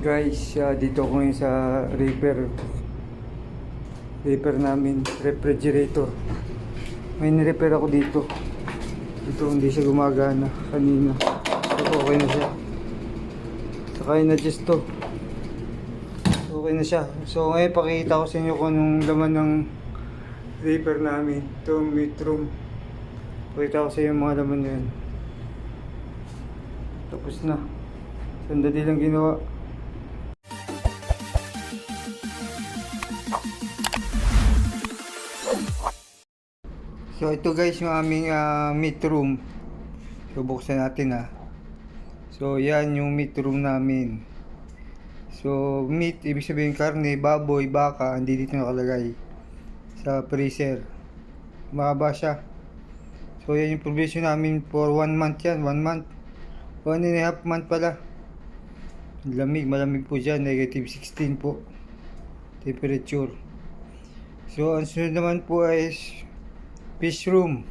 guys, ah, dito ko sa repair repair namin, refrigerator. May nirepair ako dito. Ito hindi siya gumagana kanina. Ito okay na siya. Saka na-adjust to. Okay na siya. So ngayon pakita ko sa inyo kung anong laman ng repair namin. Ito meat room. Pakita ko sa inyo mga laman yan. Tapos na. Sandali lang ginawa. So ito guys yung aming ah, meat room. So buksan natin ah. So yan yung meat room namin. So meat, ibig sabihin karne, baboy, baka, hindi dito nakalagay. Sa freezer. Mahaba siya. So yan yung provision namin for one month yan, one month. One and a half month pala. Lamig, malamig po dyan, negative 16 po. Temperature. So ang sunod naman po ay fish room.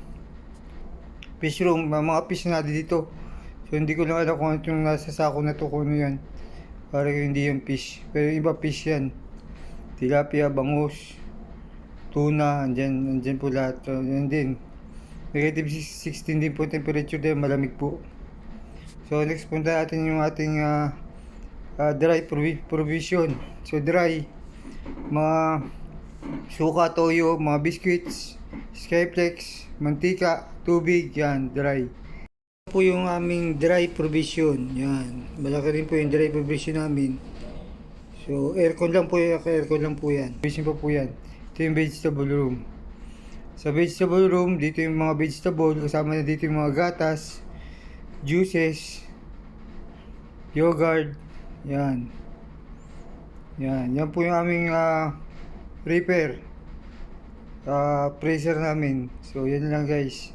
Fish room, mga fish na dito. So hindi ko lang alam kung ano nasa sako na to, kung ano yan. Parang hindi yung fish. Pero iba fish yan. Tilapia, bangus, tuna, andyan, andyan po lahat. So, din. Negative 16 din po temperature din, malamig po. So next punta natin yung ating ah, ah, dry provi- provision. So dry, mga suka, toyo, mga biscuits, skyflex, mantika, tubig, yan, dry. Ito po yung aming dry provision, yan. Malaki rin po yung dry provision namin. So, aircon lang po yan, aircon lang po yan. Provision pa po yan. Ito yung vegetable room. Sa vegetable room, dito yung mga vegetable, kasama na dito yung mga gatas, juices, yogurt, yan. Yan, yan po yung aming ah, repair. Ah, freezer namin. So, yan lang guys.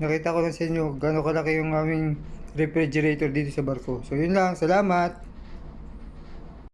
Nakita ko lang sa inyo gano'ng kalaki yung aming refrigerator dito sa barko. So, yun lang. Salamat!